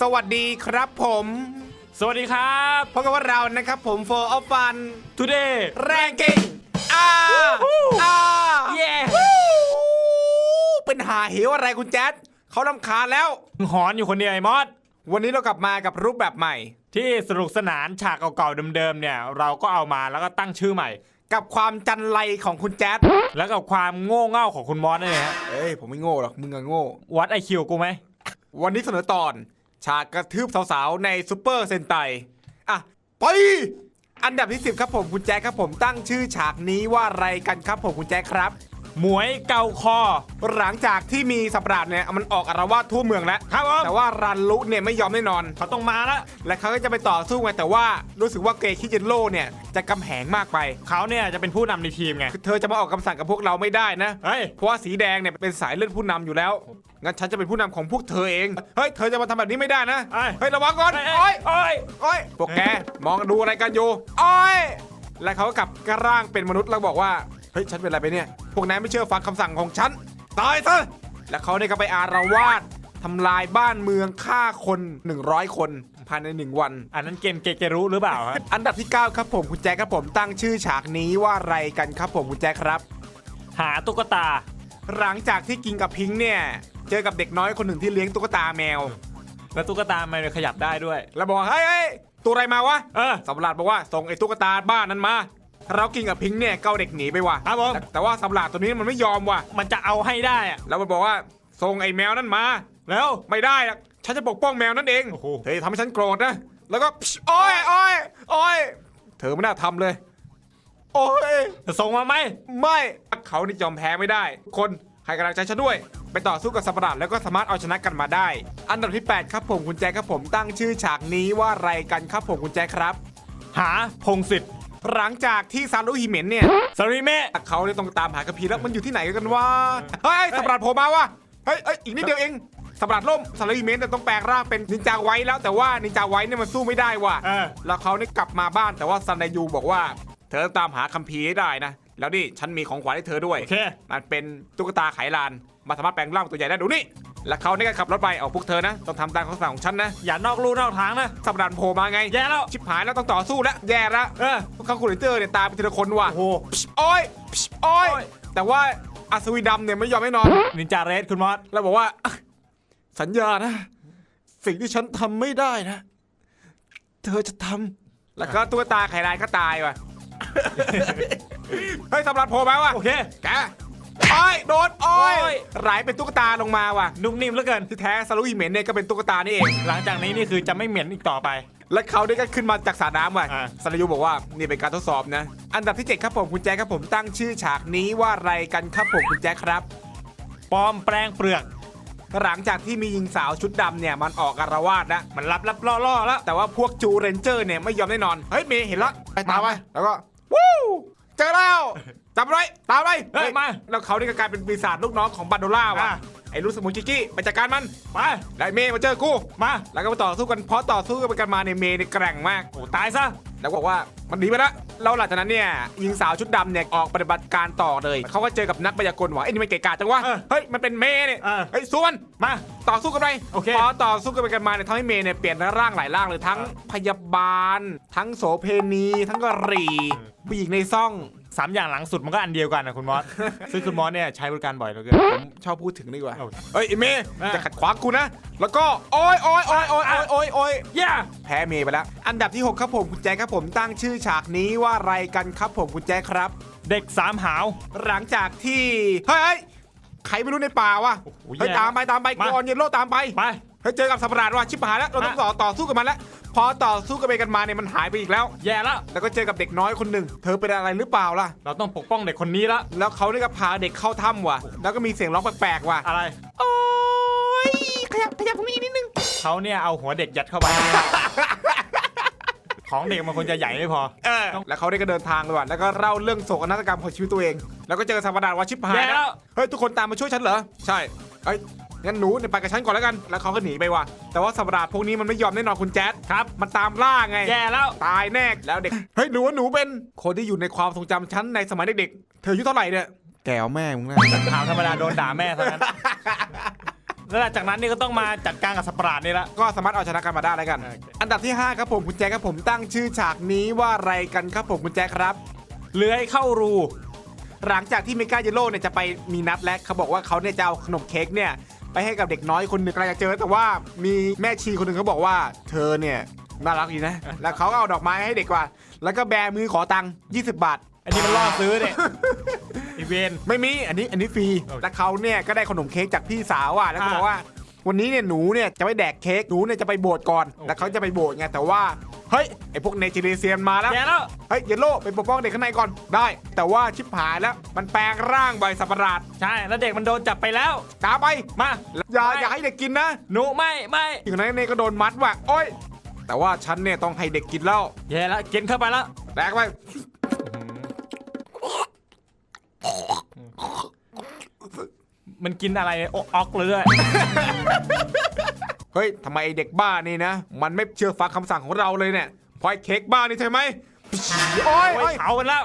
สวัสดีครับผม สวัสดีครับพบกับว่าเรานะครับผมโฟออฟฟัน today แรงกิ้งอ่าอ่าเย้เป็นหาเหวอะไรคุณแจ๊ดเขาลำคาญแล้ว หอนอยู่คนเดียวไอ้มอสวันนี้เรากลับมากับรูปแบบใหม่ ที่สนุกสนานฉากเก่าๆเดิมๆเนี่ย เราก็เอามาแล้วก็ตั้งชื่อใหม่ กับความจันไรของคุณแจ๊ดแล้วกับความโง่เง่าของคุณมอสนี่นเองฮะเอ้ยผมไม่โง่หรอกมึงอะโง่ วัดไอคิวกูไหมวันนี้เสนอตอน ฉากกระทืบสาวๆ ในซูเปอร์เซนไตอะไปอันดับที่ 10 ครับผมคุณแจ็คครับผมตั้งชื่อฉากนี้ว่าอะไรกันครับผมคุณแจ็คครับ หมวยเกาคอ หลังจากที่มีสัปดาห์เนี่ยมันออกอารวาสทั่วเมืองแล้วครับผม แต่ว่ารันลุเนี่ยไม่ยอมแน่นอน เขาต้องมาแล้วและเขาก็จะไปต่อสู้ไงแต่ว่ารู้สึกว่าเกย์คิเจนโลเนี่ยจะกำแหงมากไป เขาเนี่ยจะเป็นผู้นำในทีมไง คือเธอจะมาออกคำสั่งกับพวกเราไม่ได้นะ เฮ้ย เพราะว่าสีแดงเนี่ยเป็นสายเลือดผู้นำอยู่แล้ว งั้นฉันจะเป็นผู้นำของพวกเธอเอง เฮ้ย เธอจะมาทำแบบนี้ไม่ได้นะ เอ้ย เฮ้ย ระวังก่อนเอ้โอ้ยยเอ้ยโอ้ยพวกแก มองดูอะไรกันอยู่โอ้ย และเขาก็กลับกระร่างเป็นมนุษย์แล้วบอกว่า เฮ้ย ฉันเป็นอะไรไปเนี่ย พวกนายไม่เชื่อฟังคำสั่งของฉัน ตายซะ และเขาเนี่ยก็ไปอารวาสทำลายบ้านเมืองฆ่าคน 100 คนภายในหนึ่งวัน อันนั้นเกมเกเกรู้หรือเปล่าฮะอันดับที่ 9 ครับผมคุณแจ๊คครับผมตั้งชื่อฉากนี้ว่าอะไรกันครับผมคุณแจ๊คครับ หาตุ๊กตา หลังจากที่กินกับพิงค์เนี่ย เจอกับเด็กน้อยคนหนึ่งที่เลี้ยงตุ๊กตาแมว แล้วตุ๊กตามันขยับได้ด้วย แล้วบอกว่าเฮ้ยเฮ้ยตัวอะไรมาวะเออสำราญบอกว่าส่งไอ้ตุ๊กตาบ้านนั้นมา เรากินกับพิงค์เนี่ยเก้าเด็กหนีไปว่ะครับผม แต่แต่ว่าสำราญตัวนี้มันไม่ยอมว่ะ มันจะเอาให้ได้อะแล้วมันบอกว่าส่งไอ้แมวนั้นมา แล้ว ไม่ได้อะฉันจะปกป้องแมวนั่นเองโอ้โห เธอทำให้ฉันโกรธนะ แล้วก็พิชโอ้ยโอ้ยโอ้ยเธอไม่น่าทำเลย โอ้ย จะส่งมาไหม ไม่เขานี่ยอมแพ้ไม่ได้ คนให้กำลังใจฉันด้วย ไปต่อสู้กับสัตว์ประหลาดแล้วก็สามารถเอาชนะกันมาได้ อันดับที่ 8 ครับผมคุณแจคครับผมตั้งชื่อฉากนี้ว่าอะไรกันครับผมคุณแจคครับ หาพงศิษฐ์ หลังจากที่ซารุฮิเมนเนี่ยสริเมะเขาเนี่ยต้องตามหากระพีแล้วมันอยู่ที่ไหนกันวะเฮ้ยสัตว์ประหลาดโผล่มาวะเฮ้ยเอ้ยอีกนิดเดียวเองสัตว์ประหลาดล่มซารุฮิเมนเนี่ยต้องแปลงร่างเป็นนินจาไว้แล้วแต่ว่านินจาไว้เนี่ยมันสู้ไม่ได้ว่ะเออแล้วเขาเนี่ยกลับมาบ้านแต่ว่าซันไดยูบอกว่า เธอตามหาคัมภีร์ให้ได้นะ แล้วนี่ฉันมีของขวัญให้เธอด้วยโอเคมันเป็นตุ๊กตาไขลาน มาสามารถแปลงร่างเป็นตัวใหญ่ได้ดูนี่ แล้วเขาเนี่ยก็ขับรถไปเอาพวกเธอนะ ต้องทำตามคำสั่งของฉันนะ อย่านอกลู่นอกทางนะสัปดาห์โผล่มาไง แย่แล้ว ชิบหายแล้วต้องต่อสู้แล้ว แย่แล้วเออพวกเขาคุณเตอร์เนี่ยตายไปทีละคนว่ะโอ้โหพิชโอ้ยพิชโอ้ยโอ้ยแต่ว่าอัศวินดำเนี่ยไม่ยอมให้นอน นินจาเรสคุณมอสแล้วบอกว่า สัญญานะ สิ่งที่ฉันทำไม่ได้นะ เธอจะทำแล้วก็ตุ๊กตาไขลานก็ตายว่ะเฮ้ยสำรับโผล่มาว่ะโอเคแก โอ้ยโดนโอ้ยโอ้ย ไหลเป็นตุ๊กตาลงมาว่ะ นุ่มนิ่มเหลือเกิน ที่แท้ซารุฮิเมนเนี่ยก็เป็นตุ๊กตานี่เอง หลังจากนี้นี่คือจะไม่เหม็นอีกต่อไป และเขาได้ก็ขึ้นมาจากสระน้ำว่ะอ่าซารุยุบอกว่านี่เป็นการทดสอบนะ อันดับที่7ครับผมคุณแจ๊คครับผมตั้งชื่อฉากนี้ว่าอะไรกันครับผมคุณแจ๊คครับ ปลอมแปลงเปลือก หลังจากที่มีหญิงสาวชุดดำเนี่ยมันออกอารวาสนะมันรับรับล่อล่อแล้ว แต่ว่าพวกจูเรนเจอร์เนี่ยไม่ยอมแน่นอน เฮ้ยเมย์เห็นละไปตามไป แล้วก็ วู้เจอแล้ว จับไว้ตามไปเฮ้ยมา แล้วเขานี่ก็กลายเป็นปีศาจลูกน้องของบันโดล่าว่ะ อะ ไอ้ลูกสมุนจิกี้ไปจัดการมันไปแล้วไอ้เมย์มาเจอกูมา แล้วก็มาต่อสู้กันเพราะต่อสู้กันมาในยเมย์เนี่ยแกร่งมาก โอ้ตายซะ แล้วบอกว่ามันหนีไปแล้วแล้วหลังจากนั้นเนี่ยหญิงสาวชุดดำเนี่ยออกปฏิบัติการต่อเลย เขาก็เจอกับนักพยากรณ์ว่าไอ้นี่มันเก๋กาจจังวะ เออเฮ้ยมันเป็นเมย์เนี่ยเออ เฮ้ยสู้มัน มา ต่อสู้กันไปโอเคพอต่อสู้กันไปกันมาเนี่ยทำให้เมย์เนี่ยเปลี่ยนร่างหลายร่างเลยทั้งพยาบาล ทั้งโสเพณี ทั้งกะหรี่ผู้หญิงในซ่อง สามอย่างหลังสุดมันก็อันเดียวกันนะคุณมอส ซึ่งคุณมอสเนี่ยใช้บริการบ่อยเหลือเกิน ผมชอบพูดถึงดีกว่า เอาเฮ้ยไอ้เมย์อะ จะขัดขวางกูนะ แล้วก็โอ้ยโอ้ยโอ้ยโอ้ยโอ้ยโอ้ยโอ้ยย่าแพ้เมย์ไปแล้ว อันดับที่ 6 ครับผมคุณแจ๊คครับผมตั้งชื่อฉากนี้ว่าอะไรกันครับผมคุณแจ๊คครับ เด็กสามหาว หลังจากที่ เฮ้ยเฮ้ยใครไม่รู้ในป่าวะโอ้โหเฮ้ยแย่ตามไปตามไปมาก่อนเยนโลตามไป ไป เฮ้ยเจอกับสัตว์ประหลาดว่ะชิบหายแล้วเราต้องอะต่อต่อสู้กับมันแล้วพอต่อสู้กันไปกันมาเนี่ยมันหายไปอีกแล้ว แย่แล้ว แล้วก็เจอกับเด็กน้อยคนหนึ่งเธอเป็นอะไรหรือเปล่าล่ะ เราต้องปกป้องเด็กคนนี้ละ แล้วเขาเนี่ยก็พาเด็กเข้าถ้ำว่ะ แล้วก็มีเสียงร้องแปลกๆว่ะ อะไร โอ้ยขยับขยับตรงนี้นิดนึงเขาเนี่ยเอาหัวเด็กยัดเข้าไป ของเด็กมันควรจะใหญ่ไม่พอ เออ แล้วเขาได้ก็เดินทางเลยว่ะ แล้วก็เล่าเรื่องโศกนาฏกรรมของชีวิตตัวเอง แล้วก็เจอสัตว์ประหลาดว่าชิบหายแย่แล้ว เฮ้ยทุกคนตามมาช่วยฉันเหรอ ใช่ เอ้ย งั้นหนูเนี่ยไปกับฉันก่อนแล้วกัน แล้วเขาก็หนีไปว่ะ แต่ว่าสัตว์ประหลาดพวกนี้มันไม่ยอมแน่นอนคุณแจ๊ดครับ มันตามล่าไง แย่แล้ว ตายแน่ แล้วเด็ก เฮ้ยหนูว่าหนูเป็นคนที่อยู่ในความทรงจำฉันในสมัยเด็กๆ เธออายุเท่าไหร่เนี่ย แกวแม่มึงนะ ถามธรรมดาโดนด่าแม่เท่านั้น แล้วหลังจากนั้นนี่ก็ต้องมาจัดการกับสัตว์ประหลาดนี่ละ ก็สามารถเอาชนะกันมาได้แล้วกัน โอเค อันดับที่ 5 ครับผมคุณแจ๊คครับผมตั้งชื่อฉากนี้ว่าอะไรกันครับผมคุณแจ๊คครับ เลื้อยเข้ารู หลังจากที่เมกาเยลโล่เนี่ยจะไปมีนัดแล้วเขาบอกว่าเขาเนี่ยจะเอาขนมเค้กเนี่ย ไปให้กับเด็กน้อยคนหนึ่งกำลังจะเจอ แต่ว่ามีแม่ชีคนหนึ่งเขาบอกว่า เธอเนี่ยน่ารักดีนะ แล้วเขาก็เอาดอกไม้ให้เด็กว่า แล้วก็แบมือขอตังค์20 บาท อันนี้มันล่อซื้อเนี่ยอีเวน ไม่มี อันนี้ อันนี้ฟรี โอเค แล้วเขาเนี่ยก็ได้ขนมเค้กจากพี่สาวอะ แล้วก็อ่าบอกว่า วันนี้เนี่ยหนูเนี่ยจะไปแดกเค้ก หนูเนี่ยจะไปโบสถ์ก่อนโอเคแล้วเขาจะไปโบสถ์ไง แต่ว่า เฮ้ยไอพวกเนจิเรเซียนมาแล้ว แย่แล้วเฮ้ยเยลโล่ไปปกป้องเด็กข้างในก่อนได้ แต่ว่าชิบหายแล้วมันแปลงร่างใบสัตว์ประหลาดใช่แล้วเด็กมันโดนจับไปแล้ว ตามไปมา อย่าไม่อย่าให้เด็กกินนะหนูไม่ไม่อย่างนั้นเนี่ยก็โดนมัดว่ะโอ้ยแต่ว่าฉันเนี่ยต้องให้เด็กกินแล้วแย่แล้วกินเข้าไปแล้วแดกไปมันกินอะไรโอะออกเลยด้วย เฮ้ยทำไมไอ้เด็กบ้านี่นะ มันไม่เชื่อฟังคำสั่งของเราเลยเนี่ยเพราะไอ้เค้กบ้านี่ใช่ไหมโอ้ยโอ้โอ้ยยเผากันแล้ว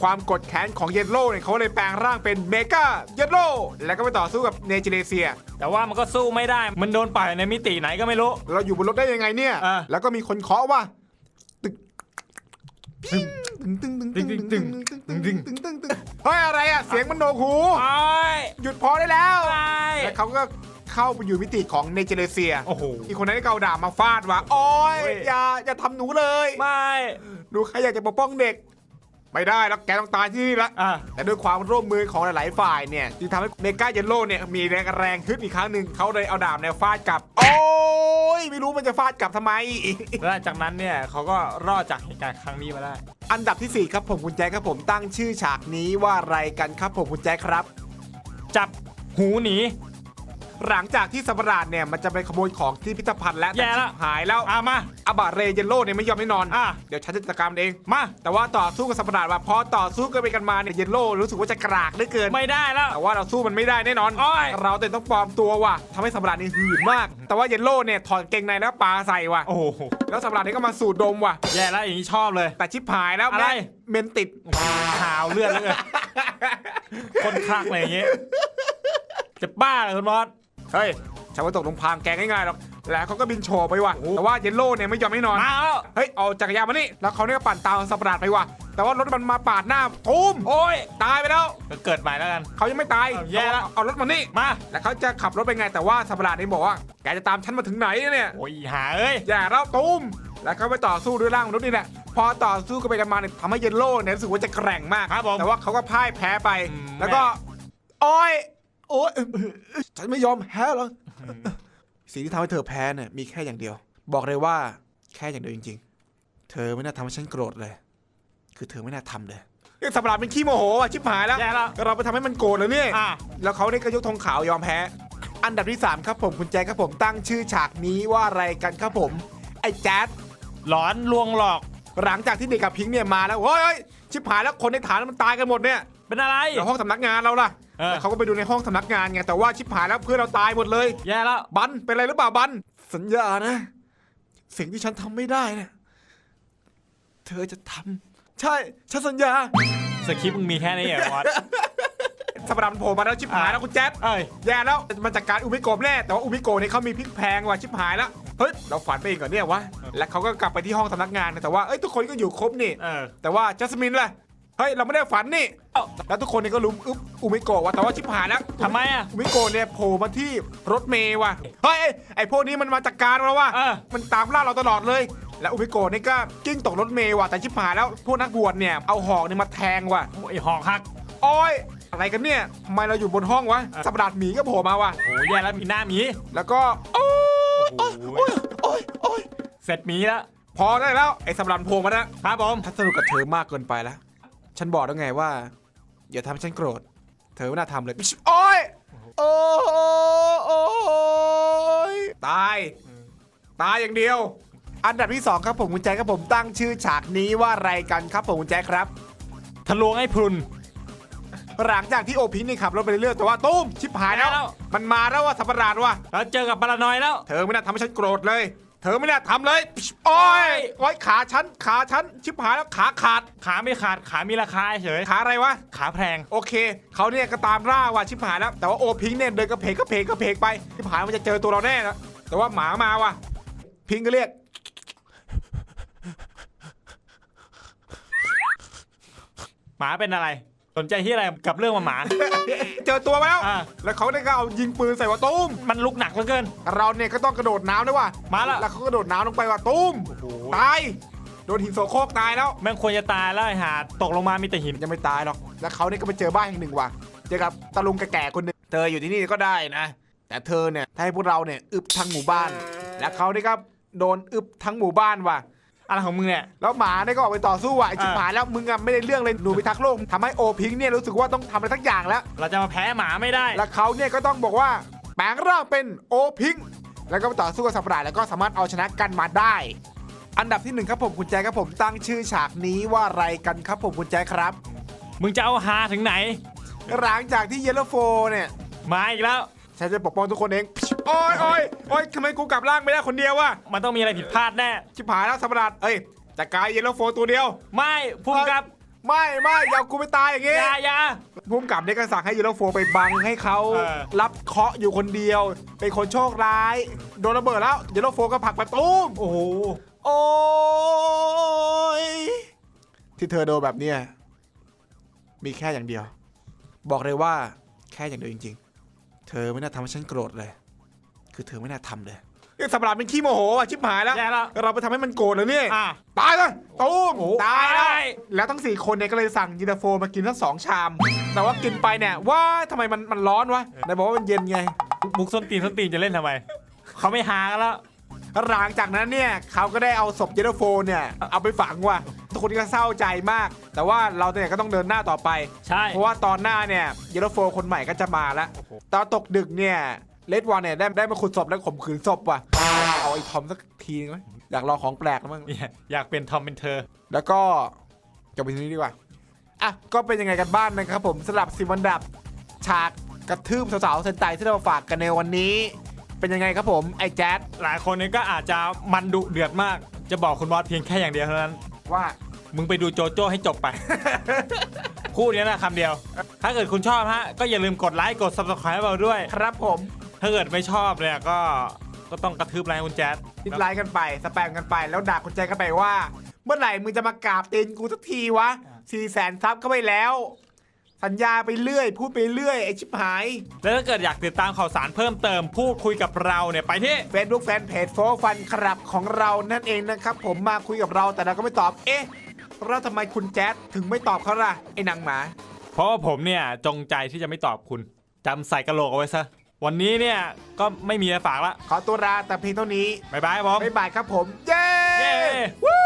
ความกดแค้นของเยลโล่เนี่ยเขาเลยแปลงร่างเป็นเมกาเยลโล่แล้วก็ไปต่อสู้กับเนจิเรเซีย แต่ว่ามันก็สู้ไม่ได้ มันโดนปล่อยในมิติไหนก็ไม่รู้ เราอยู่บนรถได้ยังไงเนี่ย อะ แล้วก็มีคนเคาะว่าตึกตึงตึงตึงตึงตึงตึงตึงตึงตึงตึงตึงตึงเฮ้ยอะไรอะเสียงมันโหนวกหู โอ้ยหยุดพอได้แล้ว ไป แล้วเขาก็ เข้าไปอยู่มิติของเนเจเรเซีย โอ้โห อีกคนนั้นก็เอาดาบมาฟาดว่าโอ้ยเฮ้ย อย่าอย่าทำหนูเลย ไม่ ดูใครอยากจะปกป้องเด็ก ไม่ได้แล้วแกต้องตายที่นี่ละ อะ แต่ด้วยความร่วมมือของหลาย ๆ ฝ่ายเนี่ยจึงทำให้เมกาเยลโล่เนี่ยมีแรงแรงขึ้นอีกครั้งหนึ่งเขาเลยเอาดาบเนี่ยฟาดกลับ โอ้ยไม่รู้มันจะฟาดกลับทำไม แล้วหลังจากนั้นเนี่ยเขาก็รอดจากเหตุการณ์ครั้งนี้มาได้ อันดับที่4 ครับผมคุณแจ๊คครับผมตั้งชื่อฉากนี้ว่าอะไรกันครับผมคุณแจ๊คครับ จับหูหนี หลังจากที่สัตว์ประหลาดเนี่ยมันจะไปขโมยของที่พิพิธภัณฑ์แล้วแย่แล้วหายแล้วอะมา อาบะเรย์เยลโล่เนี่ยไม่ยอมให้นอนอะ เดี๋ยวฉันจะจัดการมันเอง มา แต่ว่าต่อสู้กับสัตว์ประหลาดว่าพอต่อสู้กันไปกันมาเนี่ยเยลโล่รู้สึกว่าจะกรากเหลือเกิน ไม่ได้แล้ว แต่ว่าเราสู้มันไม่ได้แน่นอน โอ้ย เราแต่ต้องปลอมตัวว่ะทำให้สัตว์ประหลาดนี่หื่นมาก แต่ว่าเยลโล่เนี่ยถอดเกงในแล้วปาใส่ว่ะ โอ้โหแล้วสัตว์ประหลาดนี่ก็มาสูดดมว่ะ แย่แล้วอย่างนี้ชอบเลย แต่ชิบหายแล้วอะไรแม่งเมนติด ขาวเลือดเลยคนคลักเลยอย่างงี้จะบ้าเหรอคุณบอส เฮ้ยฉันว่าตกลงพรางแกง่ายๆหรอกแล้วเขาก็บินโฉบไปว่ะแต่ว่าเยลโล่เนี่ยไม่ยอมให้นอน มาแล้วเฮ้ยเอาจักรยานมานี่แล้วเขาเนี่ยก็ปั่นตามสัตว์ประหลาดไปว่ะแต่ว่ารถมันมาปาดหน้าตูมโอ้ยตายไปแล้วก็เกิดใหม่แล้วกันเขายังไม่ตายเอาแย่แล้วเอาเอารถมานี่มาแล้วเขาจะขับรถไปไงแต่ว่าสัตว์ประหลาดนี่บอกว่าแกจะตามฉันมาถึงไหนเนี่ยโอ้ยหาเอ้ยอย่าแล้วตูมแล้วเขาไปต่อสู้ด้วยร่างมนุษย์นี่แหละพอต่อสู้กันไปกันมาเนี่ยทำให้เยลโล่เนี่ยรู้สึกว่าจะแกร่งมากครับผมแต่ว่าเขาก็พ่ายแพ้ไปอืมแล้วก็โอ้ย โอ้ยฉันไม่ยอมแพ้หรอกสิ่งที่ทำให้เธอแพ้เนี่ยมีแค่อย่างเดียว บอกเลยว่าแค่อย่างเดียวจริง ๆ เธอไม่น่าทำให้ฉันโกรธเลย คือเธอไม่น่าทำเลยไอ้สัตว์ประหลาดเป็นขี้โมโหอะชิบหายแล้ว แย่แล้ว เราไปทำให้มันโกรธเลยเนี่ย อะ แล้วเขาได้กระยกธงขาวยอมแพ้ อันดับที่ 3 ครับผมคุณแจ๊คครับผมตั้งชื่อฉากนี้ว่าอะไรกันครับผม ไอ้แจ๊ด หลอนลวงหลอก หลังจากที่เด็กกับพิงค์เนี่ยมาแล้วเฮ้ยเฮ้ยชิบหายแล้วคนในฐานมันตายกันหมดเนี่ยเป็นอะไร แล้วห้องสำนักงานเราล่ะ เออ แล้วเขาก็ไปดูในห้องสำนักงานไงแต่ว่าชิบหายแล้วเพื่อนเราตายหมดเลย แย่แล้ว บันเป็นอะไรหรือเปล่าบัน สัญญานะ สิ่งที่ฉันทำไม่ได้เนี่ยเธอจะทำใช่ ฉันสัญญาสคริปต์มึงมีแค่นี้เหรอบอสสัปดาห์มันโผล่มาแล้วชิบหายแล้วคุณแจ๊ดเอ้ย แย่แล้วมันจัดการอุมิโกะแน่แต่ว่าอุมิโกะเนี่ยเขามีพริกแพงว่ะชิบหายแล้วเฮ้ยเราฝันไปเองก่อนเนี่ยวะแล้วเขาก็กลับไปที่ห้องสำนักงานนะแต่ว่าเอ้ยทุกคนก็อยู่ครบนี่ เออ แต่ว่าจัสมินล่ะเฮ้ยเราไม่ได้ฝันนี่เอ้าแล้วทุกคนเนี่ยก็ลุมอึ๊บอุมิโกะว่ะแต่ว่าชิบหายแล้วทำไมอะ อุมิโกะเนี่ยโผล่มาที่รถเมย์ว่ะเฮ้ยไอ้ไอ้พวกนี้มันมาจัดการเราว่ะเออ มันตามล่าเราตลอดเลย แล้วอุมิโกะเนี่ยก็กิ้งตกรถเมย์ว่ะแต่ชิบหายแล้วพวกนักบวชเนี่ยเอาหอกเนี่ยมาแทงว่ะไอหอกหัก โอ้ยอะไรกันเนี่ยทำไมเราอยู่บนห้องวะสัปดาห์หมีก็โผล่มาว่ะ โอ้ยแย่แล้วมีหน้าหมี แล้วก็โอ้ยโอ้โอ้ยโหโอ้ยโอ้ยเสร็จหมีแล้วพอได้แล้วไอ้สัปดาห์โผล่มาแล้วครับผม ถ้าสนุกกับเธอมากเกินไปแล้ว ฉันบอกแล้วไงว่า อย่าทำให้ฉันโกรธ เธอไม่น่าทำเลยโอ้ยโอ้ยโอ้ยตาย ตายอย่างเดียว อันดับที่สองครับผมคุณแจ๊คครับผมตั้งชื่อฉากนี้ว่าอะไรกันครับผมคุณแจ๊คครับ ทะลวงให้พรุน หลังจากที่โอพิงนี่ขับรถไปเรื่อยๆแต่ว่าตุ้มชิบหายแล้ว แล้ว มันมาแล้วว่าสัปดาห์ว่ะแล้วเจอกับปารานอยแล้ว เธอไม่น่าทำให้ฉันโกรธเลย เธอไม่น่าทำเลยโอ้ยโอ้ยขาฉัน ขาฉัน ชิบหายแล้วขาขาด ขาไม่ขาดขามีราคาเฉยขาอะไรวะ ขาแพง โอเคเขาเนี่ยก็ตามล่าว่ะชิบหายแล้ว แต่ว่าโอพิงค์เนี่ยเดินกระเพกกระเพกกระเพกไป ชิบหายมันจะเจอตัวเราแน่แล้วแต่ว่าหมามาว่ะ พิงค์ก็เรียกหมาเป็นอะไร สนใจที่อะไรกับเรื่องมาหมา เจอตัวมาแล้ว อ่าแล้วเขาเนี่ยก็เอายิงปืนใส่ว่าตุ้ม มันลุกหนักเหลือเกิน เราเนี่ยก็ต้องกระโดดน้ำด้วยว่ะมาแล้วแล้วเขากระโดดน้ำลงไปว่ะตุ้ม ตาย โดนหินโสโครกตายแล้ว แม่งควรจะตายแล้วไอ้หาตกลงมามีแต่หินยังไม่ตายหรอก แล้วเขาเนี่ยก็ไปเจอบ้านแห่งหนึ่งว่ะ เจอกับตาลุงแก่ๆคนหนึ่ง เธออยู่ที่นี่ก็ได้นะ แต่เธอเนี่ยถ้าให้พวกเราเนี่ยอึบทั้งหมู่บ้าน และเขาเนี่ยก็โดนอึบทั้งหมู่บ้านว่ะ อะไรของมึงเนี่ยแล้วหมาเนี่ยก็ออกไปต่อสู้ว่ะไอชิบอ่าหายแล้วมึงอะไม่ได้เรื่องเลยหนูพิทักษ์โลกทำให้โอพิงค์เนี่ยรู้สึกว่าต้องทำอะไรสักอย่างแล้ว เราจะมาแพ้หมาไม่ได้ แล้วเขาเนี่ยก็ต้องบอกว่าแปลงร่างเป็นโอพิงค์แล้วก็ไปต่อสู้กับสัตว์ประหลาดแล้วก็สามารถเอาชนะกันมาได้ อันดับที่หนึ่งครับผมคุณแจครับผมตั้งชื่อฉากนี้ว่าอะไรกันครับผมคุณแจครับ มึงจะเอาหาถึงไหน หลังจากที่เยลโลโฟเนี่ยมาอีกแล้วฉันจะปกป้องทุกคนเอง โอ้ยโอ้ยโอ้ยทำไมกูกลับร่างไม่ได้คนเดียววะมันต้องมีอะไรผิดพลาดแน่ ชิบหายแล้วสัตว์ประหลาดเอ้ยจัดการเยลโลโฟตัวเดียว ไม่พุ่งกับไม่ไม่อย่ากูไปตายอย่างงี้อยาอยา พุ่มกับเนี่ยก็สั่งให้ยูโรโฟไปบังให้เขาเออ รับเคราะห์อยู่คนเดียว เป็นคนโชคร้าย โดนระเบิดแล้วยูโรโฟก็ผลักไปตุ้ม โอ้โห โอ้ยที่เธอโดนแบบเนี้ยมีแค่อย่างเดียว บอกเลยว่าแค่อย่างเดียวจริง ๆ เธอไม่น่าทำให้ฉันโกรธเลย คือเธอไม่น่าทำเลยไอ้สัตว์ประหลาดเป็นขี้โมโหอะชิบหายแล้ว แย่แล้ว เราไปทำให้มันโกรธเลยเนี่ย อะ ตายเลยตุ้มโอ้ตายแล้วตาย แล้วทั้งสี่คนเนี่ยก็เลยสั่งยินตาโฟมากินทั้งสองชาม แต่ว่ากินไปเนี่ยว่าทำไมมันมันร้อนวะไหนบอกว่ามันเย็นไงมุกส้นตีนส้นตีนจะเล่นทำไม เขาไม่หากันแล้ว หลังจากนั้นเนี่ยเขาก็ได้เอาศพยินตาโฟเนี่ยเอาไปฝังว่ะทุกคนก็เศร้าใจมาก แต่ว่าเราเนี่ยก็ต้องเดินหน้าต่อไป ใช่ เพราะว่าตอนหน้าเนี่ยยินตาโฟคนใหม่ก็จะมาแล้ว ตอนตกดึกเนี่ย เลดวันเนี่ยได้ได้มาขุดศพแล้วข่มขืนศพว่ะ เอาไอ้ทอมสักทีนึงไหมอยากลองของแปลกแล้วมั้งอยากอยากเป็นทอมเป็นเธอ แล้วก็จบไปทีนี้ดีกว่า อะ ก็เป็นยังไงกันบ้างนะครับผมสำหรับสิวันดับฉากกระทืบสาวๆเซนไตที่เรามาฝากกันในวันนี้ เป็นยังไงครับผม ไอ้แจ๊ดหลายคนเนี่ยก็อาจจะมันดุเดือดมาก จะบอกคุณบอสเพียงแค่อย่างเดียวเท่านั้น ว่า มึงไปดูโจโจ้ให้จบไปคู่นี้นะคำเดียว ถ้าเกิดคุณชอบฮะ ก็อย่าลืมกดไลค์ กด subscribe ให้เราด้วย ครับผม ถ้าเกิดไม่ชอบเนี่ยก็ก็ต้องกระทืบไลค์คุณแจ๊ดดิสไลค์กันไปสแปมกันไป แล้วด่าคุณแจ๊ดกันไปว่า เมื่อไหร่มึงจะมากราบตีนกูสักทีวะสี่แสนซับก็ไปแล้ว สัญญาไปเรื่อย พูดไปเรื่อยไอ้ชิบหาย แล้วถ้าเกิดอยากติดตามข่าวสารเพิ่มเติมพูดคุยกับเราเนี่ยไปที่ Facebook Fan Page โฟฟันครับของเรานั่นเองนะครับ ผมมาคุยกับเราแต่เราก็ไม่ตอบ เอ๊ะแล้วทำไมคุณแจ๊ดถึงไม่ตอบเขาล่ะไอ้นางหมา เพราะว่าผมเนี่ยจงใจที่จะไม่ตอบคุณจำใส่กระโหลกเอาไว้ซะ วันนี้เนี่ยก็ไม่มีอะไรฝากละขอตัวลาแต่เพียงเท่านี้บ๊ายบายครับผม บ๊ายบายครับผม เย้ เย้วู้